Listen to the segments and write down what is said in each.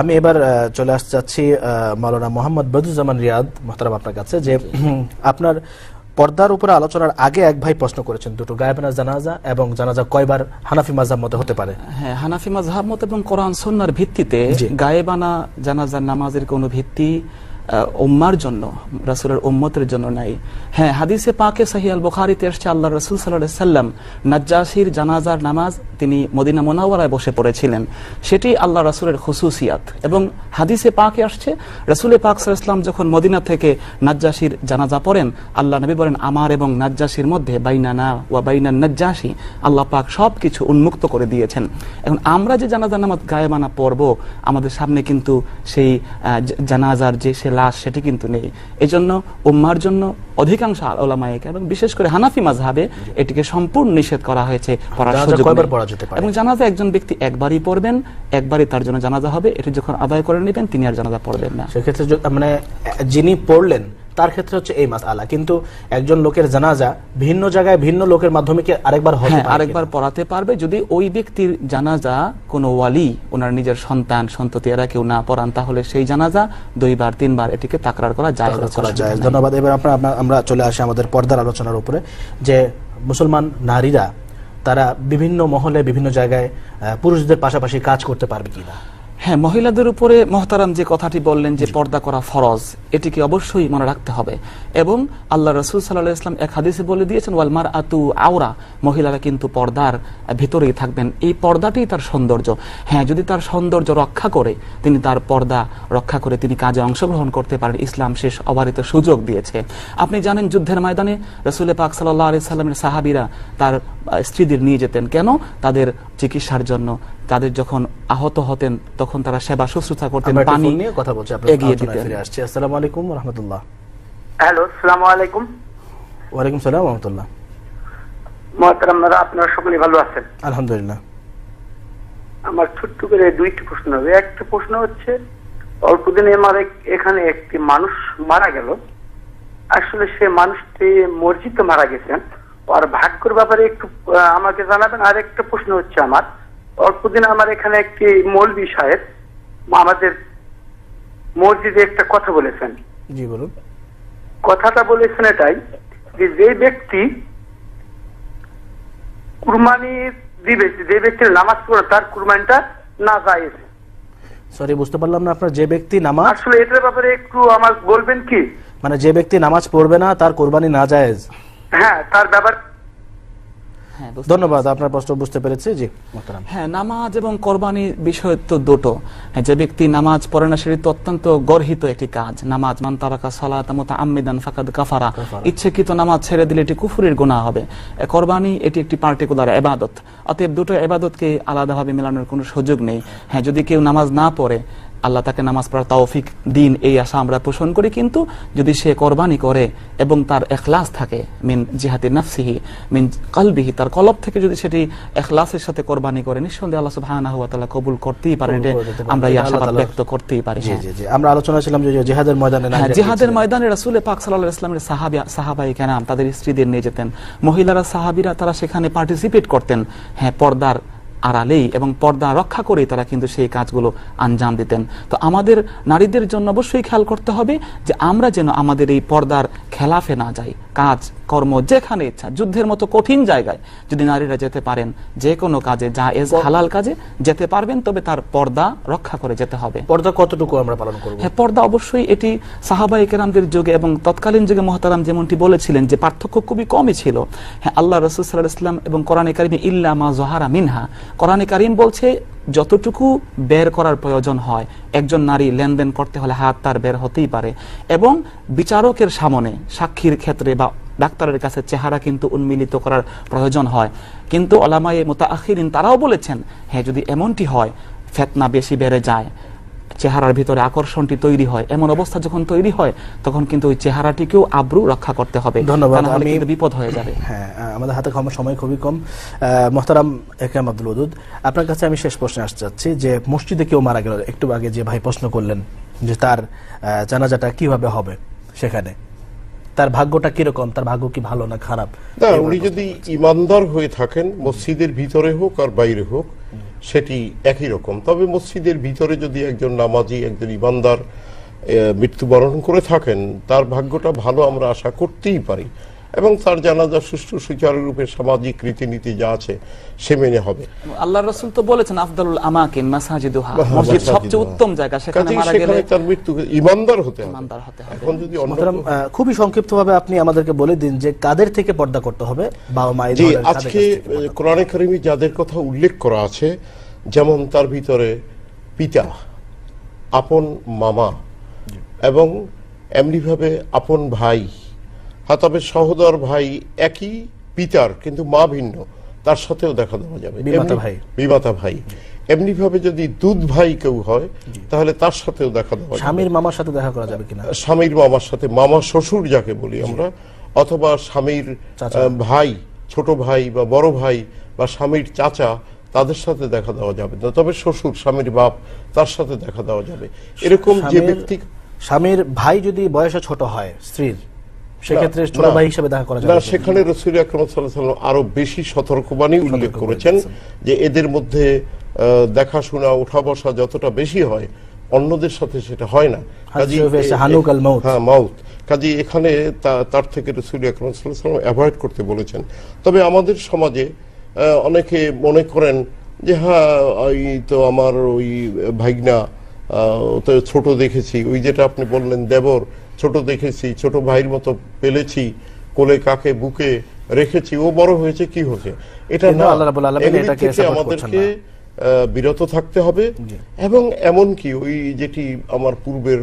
আমি এবার চলে আসতে চাচ্ছি মাওলানা মোহাম্মদ বদুজ্জামান রিয়াদ মোহতারাম আপনার কাছে যে আপনার পর্দার উপরে আলোচনার আগে এক ভাই প্রশ্ন করেছেন দুটো গায়েবানা জানাজা এবং জানাজা কয়বার হানাফি মাজাব মতে হতে পারে হ্যাঁ হানাফি মাজহাব মত এবং কোরআন সন্ন্যার ভিত্তিতে। গায়েবানা জানাজার নামাজের কোনো ভিত্তি উম্মার জন্য, রাসূলের উম্মতের জন্য নাই। হ্যাঁ হাদিসে পাকে সহি আল আল্লাহ রাসূল আলাইহি সাল্লাম নাজ্জাশির জানাজার নামাজ তিনি মদিনা মুনাওয়ারায় বসে পড়েছিলেন। সেটি আল্লাহ রাসূলের খুসুসিয়াত। এবং হাদিসে পাকে আসছে, রাসূলে পাক সাল্লাম যখন মদিনা থেকে নাজ্জাশির জানাজা পড়েন, আল্লাহ নবী বলেন, আমার এবং নাজ্জাশির মধ্যে বাইনানা ওয়া বাইনান নাজ্জাশি আল্লাহ পাক সবকিছু উন্মুক্ত করে দিয়েছেন। এখন আমরা যে জানাজার নামাজ গায়েবানা পড়ব, আমাদের সামনে কিন্তু সেই জানাজার যে, সে লাশ সেটি কিন্তু নেই। এজন্য উম্মার জন্য অধিকাংশ ওলামায়িক এবং বিশেষ করে হানাফি মাঝহাবে এটিকে সম্পূর্ণ নিষেধ করা হয়েছে পড়ার সুযোগ? এবং জানাজা একজন ব্যক্তি একবারই পড়বেন একবারই তার জন্য জানাজা হবে এটি যখন আদায় করে নেবেন তিনি আর জানাজা পড়বেন না। সেক্ষেত্রে মানে যিনি পড়লেন তার ক্ষেত্রে হচ্ছে এই মাস আলা। কিন্তু একজন লোকের জানাজা ভিন্ন জায়গায় ভিন্ন লোকের মাধ্যমে কি আরেকবার হতে হ্যাঁ আরেকবার পড়াতে পারবে। যদি ওই ব্যক্তির জানাজা কোনো ওয়ালি ওনার নিজের সন্তান সন্ততি এরা কেউ না পড়ান তাহলে সেই জানাজা দুইবার তিনবার এটিকে তাকরার করা যায় ধন্যবাদ। এবার আপনার আমরা চলে আসি আমাদের পর্দার আলোচনার উপরে যে মুসলমান নারীরা তারা বিভিন্ন মহলে বিভিন্ন জায়গায় পুরুষদের পাশাপাশি কাজ করতে পারবে কিনা? হ্যাঁ মহিলাদের উপরে মহতারাম যে কথাটি বললেন যে পর্দা করা ফরজ, এটিকে অবশ্যই মনে রাখতে হবে। এবং আল্লাহ রসুল সাল্লাহ ইসলাম এক হাদিসে বলে দিয়েছেন ওয়ালমার আতু আওরা মহিলারা কিন্তু পর্দার ভিতরেই থাকবেন। এই পর্দাটি তার সৌন্দর্য। হ্যাঁ যদি তার সৌন্দর্য রক্ষা করে, তিনি তার পর্দা রক্ষা করে তিনি কাজে অংশগ্রহণ করতে পারেন। ইসলাম শেষ অবারিত সুযোগ দিয়েছে। আপনি জানেন, যুদ্ধের ময়দানে রসুল পাক সাল্লাহ আলি সাল্লামের সাহাবিরা তার স্ত্রীদের নিয়ে যেতেন। কেন? তাদের চিকিৎসার জন্য তাদের যখন আহত হতেন তখন তারা সেবা শুশ্রূষা করতেন পানি নিয়ে কথা বলছি আপনার এগিয়ে দিতেন। ফিরে আসছি। আসসালামু আলাইকুম রহমতুল্লাহ হ্যালো সালাম আলাইকুম। ওয়ালাইকুম সালাম রহমতুল্লাহ মহতারামরা আপনারা সকলে ভালো আছেন? আলহামদুলিল্লাহ। আমার ছোট্ট করে দুইটি প্রশ্ন হবে। একটা প্রশ্ন হচ্ছে অল্পদিনে আমার এখানে একটি মানুষ মারা গেল। আসলে সে মানুষটি মসজিদে মারা গেছেন। আর ভাগ্যর ব্যাপারে একটু আহ, আমাকে জানাবেন। আর একটা প্রশ্ন হচ্ছে আমার অল্প দিনে আমার এখানে একটি মৌলবি সাহেব আমাদের মসজিদে একটা কথা বলেছেন। জি বলুন। কথাটা বলেছেন এটাই যে যে ব্যক্তি কুরবানি দিবে যে ব্যক্তির নামাজ পড়ে তার কুরবানিটা না যায় সরি বুঝতে পারলাম না আপনার যে ব্যক্তি নামাজ আসলে এটার ব্যাপারে একটু আমার বলবেন কি? মানে যে ব্যক্তি নামাজ পড়বে না তার কোরবানি না জায়েজ। হ্যাঁ তার ব্যাপার ধন্যবাদ আপনার প্রশ্ন বুঝতে পেরেছি। জি হ্যাঁ নামাজ এবং কোরবানির বিষয় তো দুটো। হ্যাঁ, যে ব্যক্তি নামাজ পড়ে না সেটি তো অত্যন্ত গর্হিত একটি কাজ। নামাজ মান তারাকা সালাত মত আম্মিদান ফাকাদ কাফারা। ইচ্ছেকৃত নামাজ ছেড়ে দিলে এটি কুফুরের গুনাহ হবে। কোরবানি এটি একটি পার্টিকুলার এবাদত অতএব দুটো এবাদতকে আলাদাভাবে মেলানোর কোনো সুযোগ নেই। হ্যাঁ যদি কেউ নামাজ না পড়ে আল্লাহ তাকে নামাজ পড়ার তৌফিক দিন এই আশা আমরা পোষণ করি। কিন্তু যদি সে কোরবানি করে এবং তার এখলাস থাকে মিন জিহাতি নাফসিহি মিন কলবিহি তার কলব থেকে যদি সেটি এখলাসের সাথে কোরবানি করে নিঃসন্দেহে আল্লাহ সুবহানাহু ওয়া তাআলা কবুল করতেই পারেন। আমরা এই আশাবাদ ব্যক্ত করতেই পারি জি হ্যাঁ। জি আমরা আলোচনা ছিলাম যে জেহাদের ময়দানে হ্যাঁ নারীরা জিহাদের ময়দানে রাসূলে পাক সাল্লাল্লাহু আলাইহি ইসলামের সাহাবী সাহাবাই কেরাম তাদের স্ত্রীদের নিয়ে যেতেন। মহিলারা সাহাবীরা তারা সেখানে পার্টিসিপেট করতেন। হ্যাঁ পর্দার আড়ালেই এবং পর্দা রক্ষা করেই তারা কিন্তু সেই কাজগুলো আঞ্জাম দিতেন। তো আমাদের নারীদের জন্য অবশ্যই খেয়াল করতে হবে যে আমরা যেন আমাদের এই পর্দার খেলাফে না যাই। কাজ কর্ম যেখানে ইচ্ছা যুদ্ধের মতো কঠিন জায়গায় যদি নারীরা যেতে পারেন যে কোনো কাজে যা এজ হালাল কাজে যেতে পারবেন তবে তার পর্দা রক্ষা করে যেতে হবে। পর্দা কতটুকু আমরা পালন করব? হ্যাঁ পর্দা অবশ্যই এটি সাহাবাই কেরামদের যুগে এবং তৎকালীন যুগে মহতারাম যেমনটি বলেছিলেন যে পার্থক্য খুবই কমই ছিল। হ্যাঁ আল্লাহ রসুল সাল্লাহ ইসলাম এবং কোরআনে কারিমে ইল্লা মা জহারা মিনহা। কোরআনে কারিম বলছে যতটুকু বের করার প্রয়োজন হয় একজন নারী লেনদেন করতে হলে হাত তার বের হতেই পারে এবং বিচারকের সামনে সাক্ষীর ক্ষেত্রে বা ডাক্তারের কাছে চেহারা কিন্তু উন্মিলিত করার প্রয়োজন হয়। কিন্তু ওলামায়ে মোতাআখিরিন তারাও বলেছেন হ্যাঁ যদি এমনটি হয় ফেতনা বেশি বেড়ে যায়। চেহারার ভিতরে আকর্ষণটি তৈরি হয়। এমন অবস্থা যখন তৈরি হয় তখন কিন্তু ওই চেহারাটিকেও আব্রু রক্ষা করতে হবে। ধন্যবাদ। আমি- বিপদ হয়ে যাবে। হ্যাঁ আমাদের হাতে ক্ষমা সময় খুবই কম। মোহতারাম একরাম আব্দুল ওদুদ আপনার কাছে আমি শেষ প্রশ্নে আসতে চাচ্ছি যে মসজিদে কেউ মারা গেল? একটু আগে যে ভাই প্রশ্ন করলেন যে তার জানাজাটা কীভাবে হবে সেখানে। তার ভাগ্যটা কীরকম? তার ভাগ্য কি ভালো না খারাপ? না উনি যদি ইমানদার হয়ে থাকেন মসজিদের ভিতরে হোক আর বাইরে হোক সেটি একই রকম। তবে মসজিদের ভিতরে যদি একজন নামাজি একজন ইমানদার মৃত্যুবরণ করে থাকেন তার ভাগ্যটা ভালো আমরা আশা করতেই পারি। এবং তার জানাজা সুষ্ঠু সুচারুরূপে সামাজিক রীতিনীতি যা আছে সে মেনে হবে। আল্লাহ রসুল তো বলেছেন আফদালুল আমাকিন মাসাজিদুহা। মসজিদ সবচেয়ে উত্তম জায়গা সেখানে মারা গেলে সেখানে তার মৃত্যু ইমানদার হতে হবে। ইমানদার হতে হবে। এখন যদি খুবই সংক্ষিপ্তভাবে আপনি আমাদেরকে বলে দিন যে কাদের থেকে পর্দা করতে হবে বাবা মা এই জি আজকে কোরআনে কারিমে যাদের কথা উল্লেখ করা আছে যেমন তার ভিতরে পিতা আপন মামা এবং এমনিভাবে আপন ভাই হ্যাঁ তবে সহোদর ভাই একই পিতার কিন্তু মা ভিন্ন। তার সাথেও দেখা দেওয়া যাবে। বিমাতা ভাই। এমনি ভাবে যদি দুধ ভাই কেউ হয় তাহলে তার সাথেও দেখা দেওয়া স্বামীর মামার সাথে দেখা করা যাবে কিনা? স্বামীর মামার সাথে মামা শ্বশুর যাকে বলি আমরা অথবা স্বামীর ভাই ছোট ভাই বা বড় ভাই বা স্বামীর চাচা তাদের সাথে দেখা দেওয়া যাবে। না তবে শ্বশুর স্বামীর বাপ তার সাথে দেখা দেওয়া যাবে। এরকম যে ব্যক্তি স্বামীর ভাই যদি বয়সে ছোট হয় স্ত্রীর সেক্ষেত্রে ছোট ভাই হিসেবে দেখা করা না যাবে? সেখানে রসুল আকরম সাল্লাম আরও বেশি সতর্কবাণী উল্লেখ করেছেন যে এদের মধ্যে দেখাশোনা বসা যতটা বেশি হয় অন্যদের সাথে সেটা হয় না। মাউত। হ্যাঁ কাজে এখানে তার থেকে রসুল আকরম সাল্লাহ সাল্লাম অ্যাভয়েড করতে বলেছেন। তবে আমাদের সমাজে অনেকে মনে করেন যে হ্যাঁ ওই তো আমার ওই ভাইগনা তো ছোট দেখেছি। ওই যেটা আপনি বললেন দেবর ছোট দেখেছি ছোট ভাইয়ের মতো পেলেছি কোলে কাকে বুকে রেখেছি ও বড় হয়েছে কি হয়েছে? এটা না আমাদেরকে বিরত থাকতে হবে। এবং এমন কি ওই যেটি আমার পূর্বের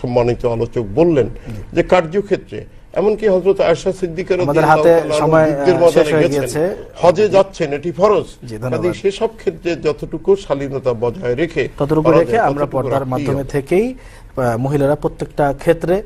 সম্মানিত আলোচক বললেন যে কার্যক্ষেত্রে এমনকি হজরত আয়সা সিদ্দিকের। হজে যাচ্ছেন এটি ফরজ। সেসব ক্ষেত্রে যতটুকু শালীনতা বজায় রেখে ততটুকু রেখে আমরা পর্দার মাধ্যমে থেকেই মহিলারা প্রত্যেকটা ক্ষেত্রে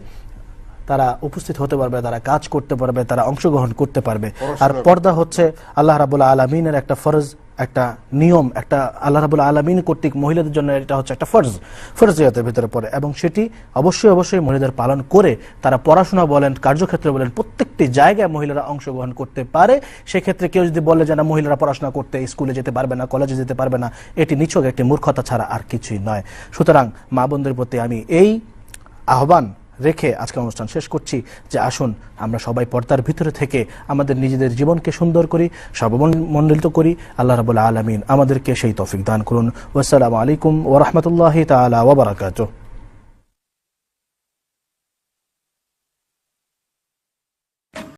তারা উপস্থিত হতে পারবে তারা কাজ করতে পারবে তারা অংশগ্রহণ করতে পারবে। আর পর্দা হচ্ছে আল্লাহ রাবুল্লাহ আলমিনের একটা ফরজ একটা নিয়ম, একটা আল্লাহ রাবুল আলমিন কর্তৃক মহিলাদের জন্য এটা হচ্ছে একটা ফরজ, ফরজিয়াতের ভিতরে পড়ে। এবং সেটি অবশ্যই অবশ্যই মহিলাদের পালন করে তারা পড়াশোনা বলেন, কার্যক্ষেত্রে বলেন, প্রত্যেকটি জায়গায় মহিলারা অংশগ্রহণ করতে পারে। সেক্ষেত্রে কেউ যদি বলে যে না, মহিলারা পড়াশোনা করতে স্কুলে যেতে পারবে না, কলেজে যেতে পারবে না, এটি নিছক একটি মূর্খতা ছাড়া আর কিছুই নয়। সুতরাং মা বোনদের প্রতি আমি এই আহ্বান রেখে আজকে অনুষ্ঠান শেষ করছি। যে আসুন, আমরা সবাই পর্দার ভিতরে থেকে আমাদের নিজেদের জীবনকে সুন্দর করি সর্বমণ্ডিত করি। আল্লাহ রাবুল আলমিন আমাদেরকে সেই তফিক দান করুন। ওসালাম আলাইকুম ওরহমতুল্লাহ তালা ওবরাকাতুহ